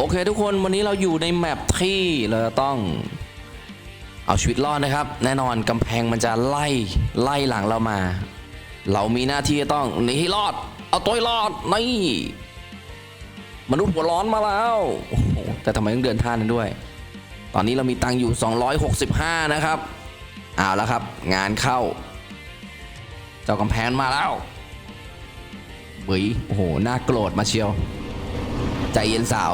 โอเคทุกคนวันนี้เราอยู่ในแมปที่เราจะต้องเอาชีวิตรอดนะครับ แน่นอนกำแพงมันจะไล่ไล่หลังเรามา เรามีหน้าที่จะต้องหนีให้รอด เอาตัวรอดนี่มนุษย์หัวร้อนมาแล้วแต่ทำไมต้องเดินท่านั้นด้วย ตอนนี้เรามีตังค์อยู่ 265 นะครับเอาแล้วครับ งานเข้า เจ้ากำแพงมาแล้วบุ๋ยโอ้โหน่าโกรธมาเชียว ใจเย็นสาว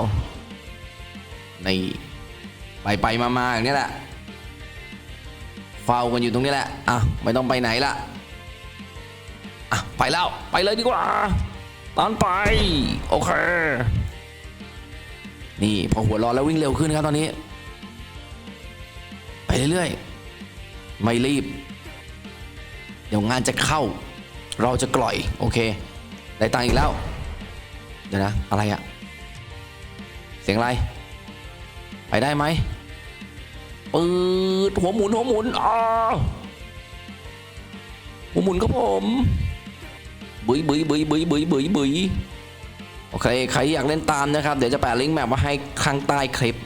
ในไปไปมามาอย่างนี้แหละเฝ้ากันอยู่ตรงนี้แหละอะไม่ต้องไปไหนละอะไปแล้วไปเลยดีกว่าตอนไปโอเคนี่พอหัวร้อนแล้ววิ่งเร็วขึ้นครับตอนนี้ ไปเรื่อยๆไม่รีบ เดี๋ยวงานจะเข้า เราจะกล่อยโอเค ได้ตังอีกแล้ว เดี๋ยวนะ อะไรอะเสียงอะไร ไปได้ไหมปืดหัวหมุนหัวหมุนอ้าวหัวหมุนครับผมบุยบุยบุยบุยบุยบุยบุยโอเค ใครอยากเล่นตามนะครับ เดี๋ยวจะแปะลิงก์แมปมาให้ข้างใต้คลิป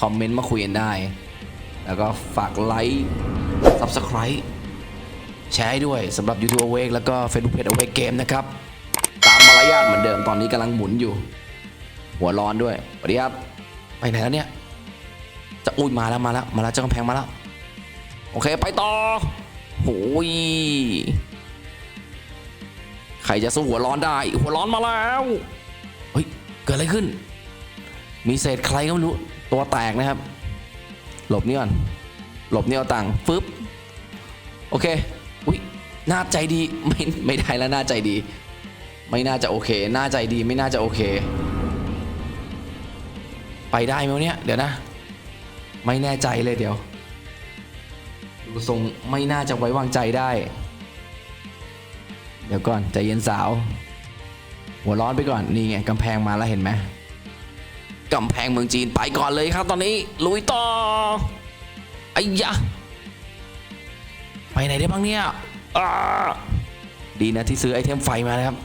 คอมเมนต์มาคุยกันได้ แล้วก็ฝากไลค์ Subscribe แชร์ให้ด้วยสำหรับ YouTube Awake แล้วก็ Facebook Page Awake Game นะครับ ตามมารยาทเหมือนเดิมตอนนี้กำลังหมุนอยู่ หัวร้อนด้วยสวัสดีครับ ไปไหนแล้วเนี่ย จะอุ้ยมาแล้วมาแล้วมาแล้วเจ้ากำแพงมาแล้วโอเคไปต่อโอ้ยใครจะสู้หัวร้อนได้ หัวร้อนมาแล้วเฮ้ยเกิดอะไรขึ้น มีเศษใครก็ไม่รู้ตัวแตกนะครับ หลบนี่ก่อนหลบนี่เอาตังค์ฟึบโอเคอุ้ยน่าใจดีไม่ไม่ได้แล้วน่าใจดี ไม่น่าจะโอเคน่าใจดีไม่น่าจะโอเค ไปได้ไหมเนี่ยเดี๋ยวนะ ไม่แน่ใจเลยเดี๋ยวดูทรงไม่น่าจะไว้วางใจได้ เดี๋ยวก่อนใจเย็นสาว หัวร้อนไปก่อนนี่ไงกำแพงมาแล้วเห็นไหมกำแพงเมืองจีนไปก่อนเลยครับตอนนี้ ลุยต่อไอ้ยะ ไปไหนได้บ้างเนี่ยดีนะที่ซื้อไอเทมไฟมานะครับ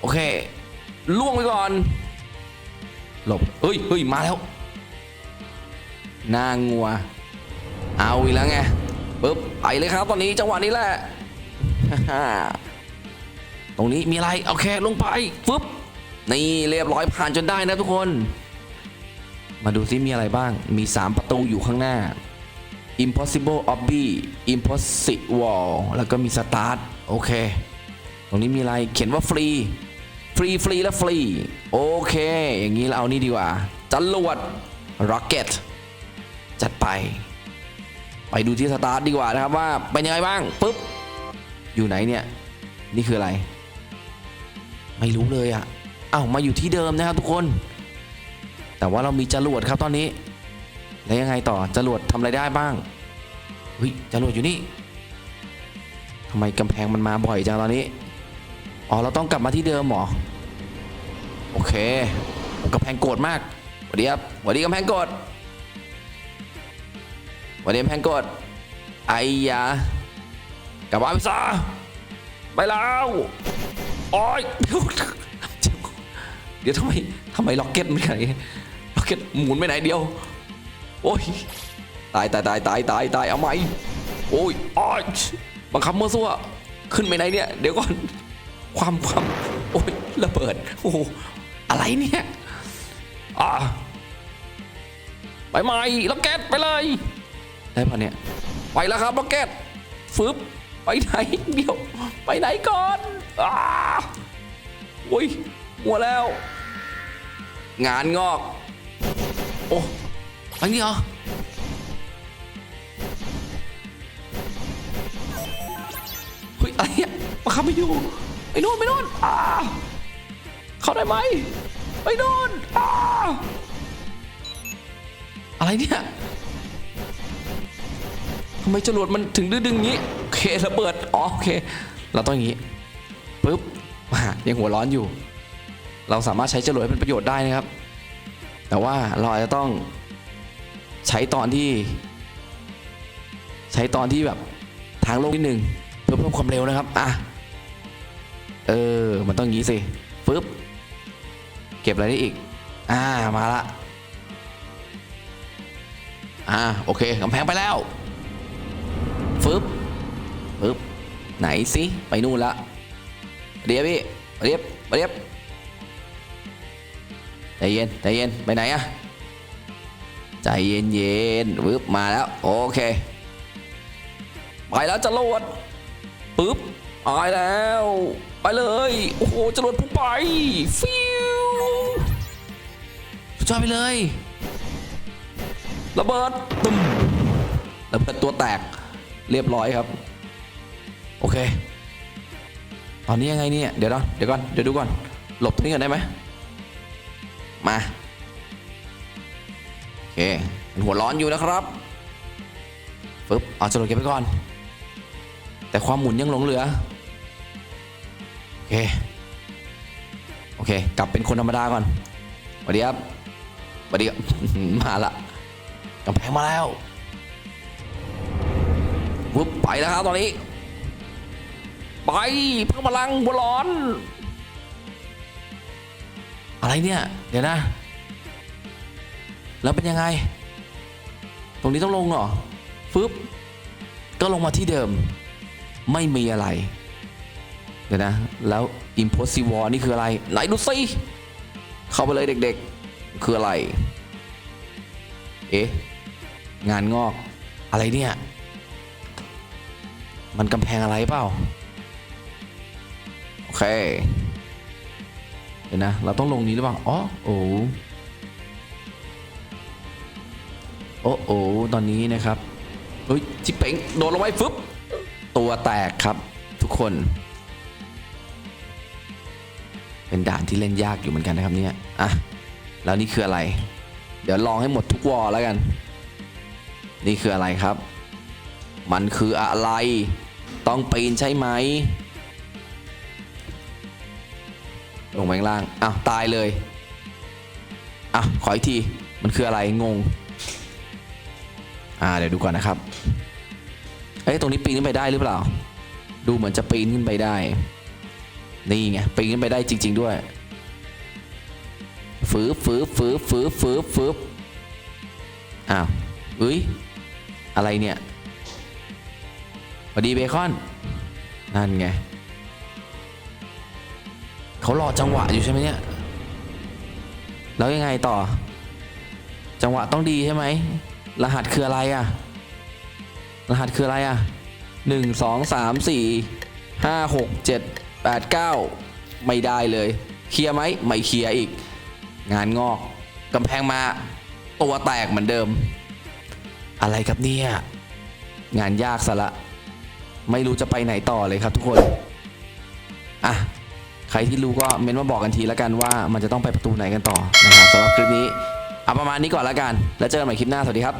โอเคล่วงไปก่อนหลบเฮ้ยเฮ้ยมาแล้ว หน้างัว เอาอีกแล้วไงปึ๊บไปเลยครับตอนนี้จังหวะนี้แหละตรงนี้มีอะไรโอเคลงไปฟึบนี่เรียบร้อยผ่านจนได้นะทุกคน มาดูซิมีอะไรบ้างมี 3 ประตูอยู่ข้างหน้า impossible obby impossible wall แล้วก็มี start โอเค ตรงนี้มีอะไรเขียนว่าฟรี ฟรีฟรีและฟรี โอเค อย่างนี้เราเอานี่ดีกว่าจรวด rocket จัดไป ไปดูที่สตาร์ทดีกว่านะครับว่าเป็นยังไงบ้างปุ๊บอยู่ไหนเนี่ย นี่คืออะไร ไม่รู้เลยอะ่ะอ้าวมาอยู่ที่เดิมนะครับทุกคน แต่ว่าเรามีจรวดครับตอนนี้ แล้วยังไงต่อจรวดทำอะไรได้บ้างเฮ้ยจรวดอยู่นี่ทำไมกำแพงมันมาบ่อยจังตอนนี้อ๋อเราต้องกลับมาที่เดิมหรอโอเคกำแพงโกรธมากสวัสดีครับสวัสดีกำแพงโกรธ วัสดีกำแพงโกรธไอ้ยากลับบ้านไปซะไปแล้วโอ้ยเดี๋ยวเดี๋ยวทำไมทำไมล็อกเก็ตมันขนาดนี้ล็อกเก็ตหมุนไปไหนเดียว โอ้ยตายตายตายตายตายตายเอาไหมโอ้ยอ้อยบังคับมั่วซั่วขึ้นไปไหนเนี่ย เดี๋ยวก่อน ความความโอ้ยระเบิดโอ้โหอะไรเนี่ยอ่าไปไหมล็อกเก็ตไปเลย ได้ปะเนี่ย ไปแล้วครับล็อกเก็ตฟึบไปไหนเดี๋ยว ไปไหนก่อนอ่าโอ้ยหัวแล้ว งานงอก โอ้อันนี้เหรอเฮ้ยอะไรเนี่ยมาเข้าไม่อยู่ไปโน่นไปโน่นอ่าเข้าได้ไหมไปโน่นอ่าอะไรเนี่ย ทำไมจรวดมันถึงดื้อดึงงี้โอเคระเบิดอ๋อโอเค เราต้องอย่างงี้ปึ๊บยังหัวร้อนอยู่ เราสามารถใช้จรวดให้เป็นประโยชน์ได้นะครับ แต่ว่าเราอาจจะต้องใช้ตอนที่ ใช้ตอนที่แบบทางโลกนิดนึงเพื่อเพิ่มความเร็วนะครับอะเออมันต้องงี้สิปึ๊บเก็บอะไรได้อีก อ่ามาละอ่าโอเคกำแพงไปแล้ว ฟึบฟึบไหนสิไปนู่นละเรียบพี่เรียบเรียบใจเย็นใจเย็นไปไหนอะใจเย็นเย็นฟึบมาแล้วโอเคไปแล้วจรวดปึ๊บไปแล้ว ไปเลย โอ้โหจรวดพุ่งไปฟิวสุดยอไปเลย ระเบิดตุ้มระเบิดตัวแตก เรียบร้อยครับ โอเค ตอนนี้ยังไงเนี่ย เดี๋ยวนะเดี๋ยวก่อน เดี๋ยวดูก่อน หลบตรงนี้ก่อนได้ไหม มา โอเคหัวร้อนอยู่นะครับฟึบเอาจรวดเก็บไปก่อน แต่ความหมุนยังหลงเหลือ โอเค โอเค กลับเป็นคนธรรมดาก่อนสวัสดีครับสวัสดีครับมาละกำแพงมาแล้ว วุบไปแล้วครับตอนนี้ ไปเพิ่มพลังบัวร้อน อะไรเนี่ย เดี๋ยวนะ แล้วเป็นยังไง ตรงนี้ต้องลงเหรอฟึบก็ลงมาที่เดิม ไม่มีอะไร เดี๋ยวนะ แล้ว impossible นี่คืออะไร ไหนดูสิเข้าไปเลยเด็กๆ คืออะไร เอ๊ะ งานงอก อะไรเนี่ย มันกำแพงอะไรเปล่า โอเคเดี๋ยวนะ เราต้องลงนี้หรือเปล่า อ๋อ โอ้โอ้โอ้ตอนนี้นะครับเฮ้ยจิบเป่งโดนลงไปฟึบตัวแตกครับทุกคน เป็นด่านที่เล่นยากอยู่เหมือนกันนะครับเนี่ย อะ แล้วนี่คืออะไร เดี๋ยวลองให้หมดทุกวอลแล้วกัน นี่คืออะไรครับ มันคืออะไร ต้องปีนใช่ไหมลงไปข้างล่างอ้าวตายเลยอะขออีกทีมันคืออะไรงงอ่าเดี๋ยวดูก่อนนะครับเอ้ยตรงนี้ปีนขึ้นไปได้หรือเปล่า ดูเหมือนจะปีนขึ้นไปได้ นี่ไงปีนขึ้นไปได้จริง ๆด้วยฝืบฝืบฝืบฝืบฝืบฝืบอ้าวเอ้ยอะไรเนี่ย สวัสดีเบคอน นั่นไงเขารอจังหวะอยู่ใช่ไหมเนี่ย แล้วยังไงต่อ จังหวะต้องดีใช่ไหม รหัสคืออะไรอะรหัสคืออะไรอะหนึ่งสองสามสี่ห้าหกเจ็ดแปดเก้าไม่ได้เลย เคลียร์ไหมไม่เคลียร์อีก งานงอกกำแพงมา ตัวแตกเหมือนเดิม อะไรครับเนี่ย งานยากซะละ ไม่รู้จะไปไหนต่อเลยครับทุกคน อะ ใครที่รู้ก็เม้นมาบอกกันทีแล้วกันว่ามันจะต้องไปประตูไหนกันต่อนะครับสำหรับคลิปนี้เอาประมาณนี้ก่อนแล้วกัน แล้วเจอกันใหม่คลิปหน้า สวัสดีครับ